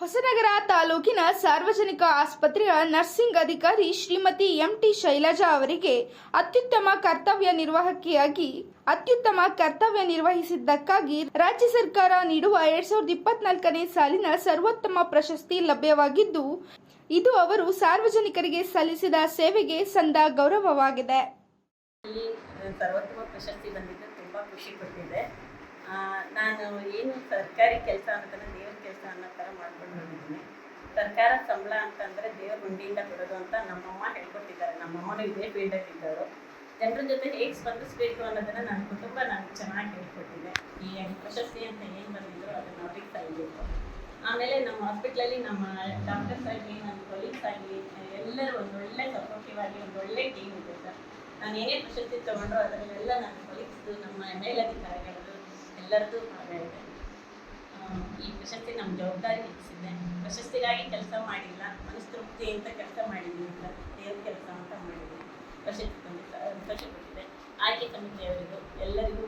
ಹೊಸನಗರ ತಾಲೂಕಿನ ಸಾರ್ವಜನಿಕ ಆಸ್ಪತ್ರೆಯ ನರ್ಸಿಂಗ್ ಅಧಿಕಾರಿ ಶ್ರೀಮತಿ ಎಂಟಿ ಶೈಲಜಾ ಅವರಿಗೆ ಅತ್ಯುತ್ತಮ ಕರ್ತವ್ಯ ನಿರ್ವಾಹಕಿಯಾಗಿ ಅತ್ಯುತ್ತಮ ಕರ್ತವ್ಯ ನಿರ್ವಹಿಸಿದ್ದಕ್ಕಾಗಿ ರಾಜ್ಯ ಸರ್ಕಾರ ನೀಡುವ ಎರಡ್ ಸಾವಿರದ ಇಪ್ಪತ್ನಾಲ್ಕನೇ ಸಾಲಿನ ಸರ್ವೋತ್ತಮ ಪ್ರಶಸ್ತಿ ಲಭ್ಯವಾಗಿದ್ದು, ಇದು ಅವರು ಸಾರ್ವಜನಿಕರಿಗೆ ಸಲ್ಲಿಸಿದ ಸೇವೆಗೆ ಸಂದ ಗೌರವವಾಗಿದೆ. ಸರ್ವೋತ್ತಮ ಪ್ರಶಸ್ತಿ ಬಂದಿದ್ದು ತುಂಬಾ ಖುಷಿ ಸರ್ಕಾರಿ ಕೆಲಸ ಅನ್ನೋದನ್ನ ದೇವ್ರ ಕೆಲಸ ಅನ್ನೋ ಥರ ಮಾಡ್ಕೊಂಡು ಬಂದಿದ್ದೀನಿ ಸರ್ಕಾರ ಸಂಬಳ ಅಂತಂದರೆ ದೇವ್ರ ಹುಂಡಿಯಿಂದ ಬಿಡೋದು ಅಂತ ನಮ್ಮಮ್ಮ ಹೇಳ್ಕೊಟ್ಟಿದ್ದಾರೆ. ನಮ್ಮಮ್ಮನೂ ಇದೇ ಫೀಲ್ಡಲ್ಲಿ ಇದ್ದವರು. ಜನರ ಜೊತೆ ಹೇಗೆ ಸ್ಪಂದಿಸ್ಬೇಕು ಅನ್ನೋದನ್ನ ನನ್ನ ಕುಟುಂಬ ನಾನು ಚೆನ್ನಾಗಿ ಹೇಳ್ಕೊಟ್ಟಿದೆ. ಈ ಪ್ರಶಸ್ತಿ ಅಂತ ಏನು ಬಂದಿದ್ರು ಅದನ್ನು ಅವ್ರಿಗೆ ಸಲ್ಲಬೇಕು ಆಮೇಲೆ ನಮ್ಮ ಹಾಸ್ಪಿಟ್ಲಲ್ಲಿ ನಮ್ಮ ಡಾಕ್ಟರ್ಸ್ ಆಗಲಿ ನಮ್ಮ ಕೊಲೀಗ್ಸ್ ಆಗಲಿ ಎಲ್ಲರೂ ಒಂದು ಒಳ್ಳೆ ಸಪೋರ್ಟಿವ್ ಆಗಿ ಒಂದು ಒಳ್ಳೆ ಟೀಮ್ ಇದೆ ಸರ್. ನಾನು ಏನೇ ಪ್ರಶಸ್ತಿ ತಗೊಂಡ್ರು ಅದರಲ್ಲೆಲ್ಲ ನನ್ನ ಕೊಲೀಗ್ಸ್ದು ನಮ್ಮ ಮೇಲಧಿಕಾರಿಗಳು ಎಲ್ಲರದ್ದು ಈ ಪ್ರಶಸ್ತಿ ನಮ್ಮ ಜವಾಬ್ದಾರಿ ಹೆಚ್ಚಿಸಿದೆ ಪ್ರಶಸ್ತಿಗಾಗಿ ಕೆಲಸ ಮಾಡಿಲ್ಲ, ಮನಸ್ತೃಪ್ತಿ ಅಂತ ಕೆಲಸ ಮಾಡಿದ್ವಿ. ಅಂತ ದೇವ್ರ ಕೆಲಸ ಅಂತ ಮಾಡಿದ್ವಿ. ಪ್ರಶಸ್ತಿ ಪ್ರಶಸ್ತಿ ಆಯ್ಕೆ ಸಮಿತಿಯವರಿಗೂ ಎಲ್ಲರಿಗೂ